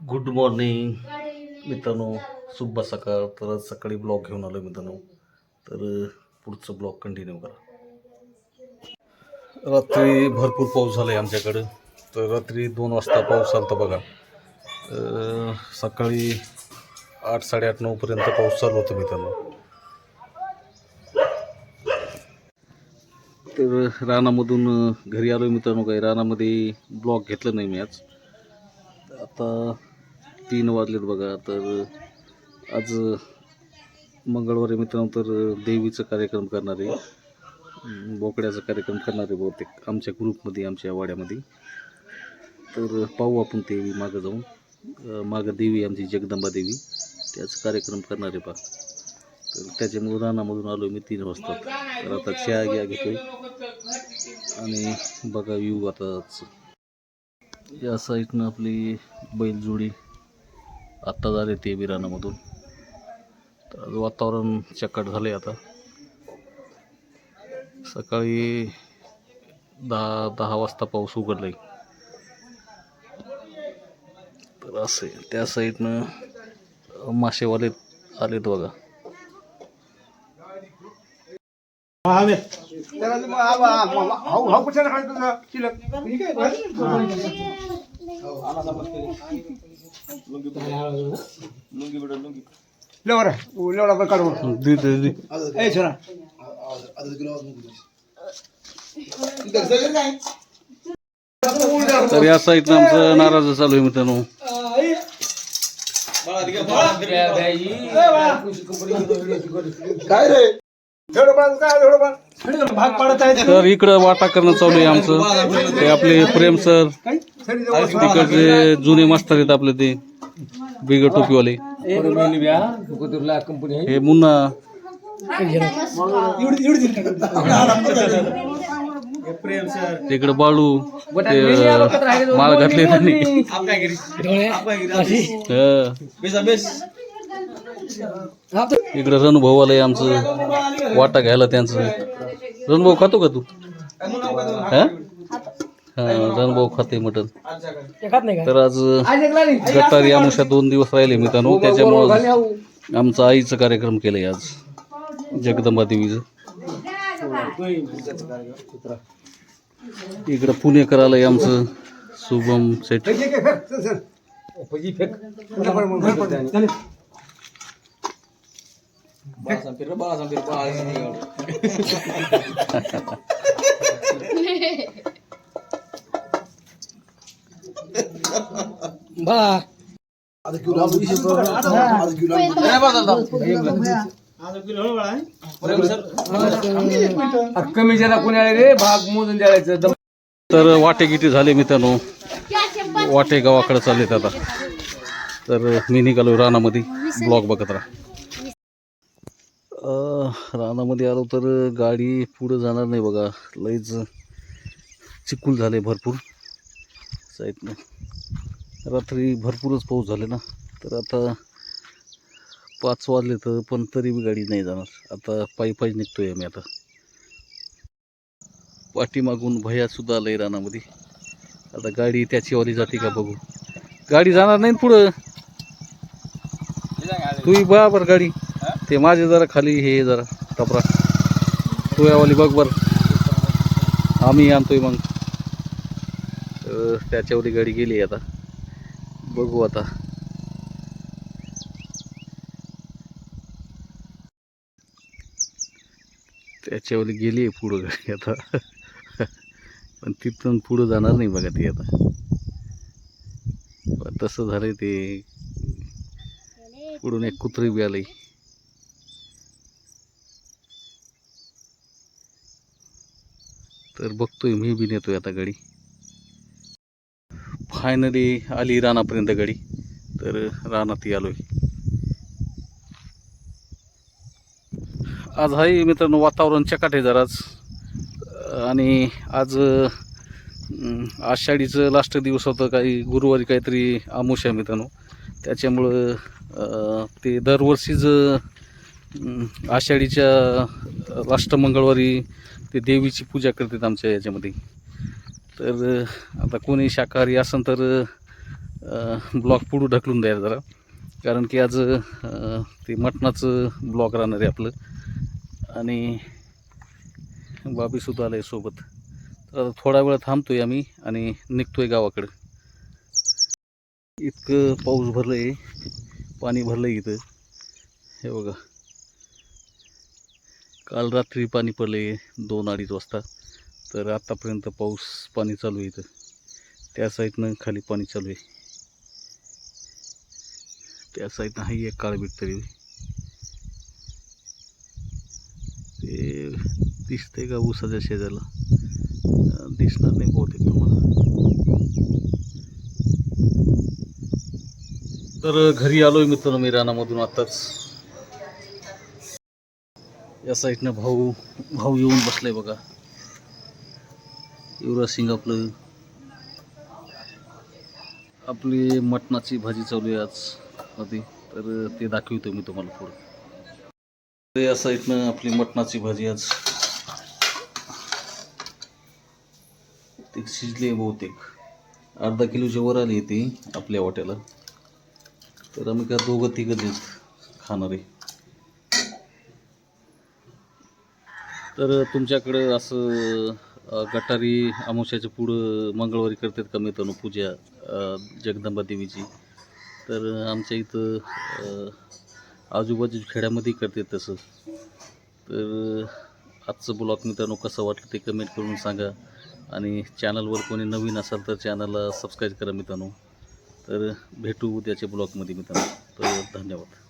Good morning मित्रांनो सुब्बा सकाळ. तर आज सकाळी ब्लॉग घेऊन आलो मित्रांनो. तर पुढचं ब्लॉग कंटिन्यू करा. रात्री भरपूर पाऊस झाला आहे आमच्याकडं. तर रात्री दोन वाजता पाऊस आलता बघा. तर सकाळी आठ साडेआठ नऊपर्यंत पाऊस चालू होता मित्रांनो. तर रानामधून घरी आलो मित्रांनो काही. रानामध्ये ब्लॉग घेतलं नाही मी आज. आता तीन वाजलेत बघा. तर आज मंगळवारी मित्रांनो तर देवीचा कार्यक्रम करणार आहे. बोकड्याचा कार्यक्रम करणार आहे बहुतेक. आमच्या ग्रुपमध्ये आमच्या वाड्यामध्ये. तर पाहू आपण ते मागं जाऊन. मागं देवी आमची जगदंबा देवी. त्याचा कार्यक्रम करणार आहे पा तर त्याच्यामुळे रानामधून आलो मी तीन वाजता. तर आता चहा घ्या घेतोय. आणि बघा व्यू आताच. या साईडनं आपली बैलजोडी. आत्ता झाले ते बिराणामधून तर आज वातावरण झालं झाले आता सकाळी दहा दहा वाजता पाऊस उघडला तर असे त्या साईडनं मासेवाले आलेत बघा लेवरा पण ए सोना तर या साईडनं आमचं नाराज चालू आहे मित्रांनो. काय रे? तर इकडं वाटा करणं चालू आहे आमचं. ते आपले प्रेम सर. तिकडचे जुने मास्तर आहेत आपले ते बिगड टोपीवाले. हे मुन्ना. तिकडे बाळू ते माळ घातले त्यांनी. इकडे रणभाऊ आलंय आमचं वाटा घ्यायला त्यांचं. रणभाऊ खातो का तू? हा? हा रणभाऊ खाते मटन तर आज गटारी आमुषा दोन दिवस राहिले मित्रांनो. त्याच्यामुळं आमचा आईचं कार्यक्रम केलंय आज. जगदंबा देवीचं. इकडं पुणेकर आलंय आमचं शुभम सेठ. कमी ज्याला कोणी आले रे भाग मोजून द्यायचं तर वाटे गिटे झाले मित्रांनो. वाटे गावाकडे चाललेत आता. तर मी निघालो रानामध्ये. ब्लॉग बघत राहा. रानामध्ये आलो तर गाडी पुढं जाणार नाही बघा. लईच चिकूल झाले भरपूर. साईडनं. रात्री भरपूरच पाऊस झाले ना. तर आता पाच वाजले तर पण तरी बी गाडी नाही जाणार. आता पायी पायी निघतोय आम्ही आता. पाठीमागून भैयासुद्धा आलंय रानामध्ये. आता गाडी त्याचीवाली जाते का बघू. गाडी जाणार नाही पुढं. तू बा बर गाडी. ते माझे जरा खाली हे जरा टपरा. तू यावाली बघ बर. आम्ही आणतोय मग. त्याच्यावरी त्याच्यावाली गाडी गेली आता. बघू आता. त्याच्यावर गेली आहे पुढं आता. पण तिथून पुढं जाणार नाही बघा ती आता. तसं झालंय ते. पुढून एक कुत्री बी आलंय तर बघतोय मी बी नेतोय आता गाडी फायनली आली रानापर्यंत गाडी. तर रानातही आलोय. आज आहे मित्रांनो वातावरण चकाटे जराच. आणि आज आषाढीचं लास्ट दिवस होतं काही गुरुवारी काहीतरी आमुष आहे मित्रांनो. त्याच्यामुळं ते दरवर्षीच आषाढीच्या लास्ट मंगळवारी ते देवीची पूजा करतात आमच्या याच्यामध्ये. तर आता कोणी शाकाहारी असेल तर ब्लॉक पुढं ढकलून द्या जरा. कारण की आज ते मटणाचं ब्लॉक राहणार आहे आपलं. आणि बाबीसुद्धा आलं आहे सोबत. तर आता थोडा वेळ थांबतो आहे आम्ही आणि निघतो आहे गावाकडं. इतकं पाऊस भरलं आहे पाणी भरलं आहे इथं. हे बघा. काल रात्री पाणी पडलं आहे दोन अडीच वाजता. तर आत्तापर्यंत पाऊस पाणी चालू आहे इथं. त्या साईडनं खाली पाणी चालू आहे. त्या साईडनं हाही एक काळबीट तरी ते दिसतंय का ऊसाच्या शेजारला? दिसणार नाही बहुतेक तुम्हाला. तर घरी आलोय मित्रांनो मी रानामधून आताच. या साईडनं भाऊ भाऊ येऊन बसलाय बघा. युवराज सिंग आपलं. आपली मटणाची भाजी चालू आहे आज. मध्ये तर ते दाखवतो मी तुम्हाला पुढं. तर या साईडनं आपली मटणाची भाजी आज. ते शिजली आहे बहुतेक. अर्धा किलोच्या वर आली ती आपल्या वाट्याला. तर आम्ही काय दोघं तिघं आहेत खाणारे. तर तुमच्याकडं असं गटारी अमावस्याच्या पुढं मंगळवारी करतात का मित्रांनो पूजा जगदंबा देवीची? तर आमच्या इथं आजूबाजू आजूबाजूच्या खेड्यामध्ये करतात तसं. तर आजचं ब्लॉग मित्रांनो कसं वाटलं ते कमेंट करून सांगा. आणि चॅनलवर कोणी नवीन असाल तर चॅनलला सबस्क्राईब करा मित्रांनो. तर भेटू उद्याच्या ब्लॉगमध्ये मित्रांनो. तर धन्यवाद.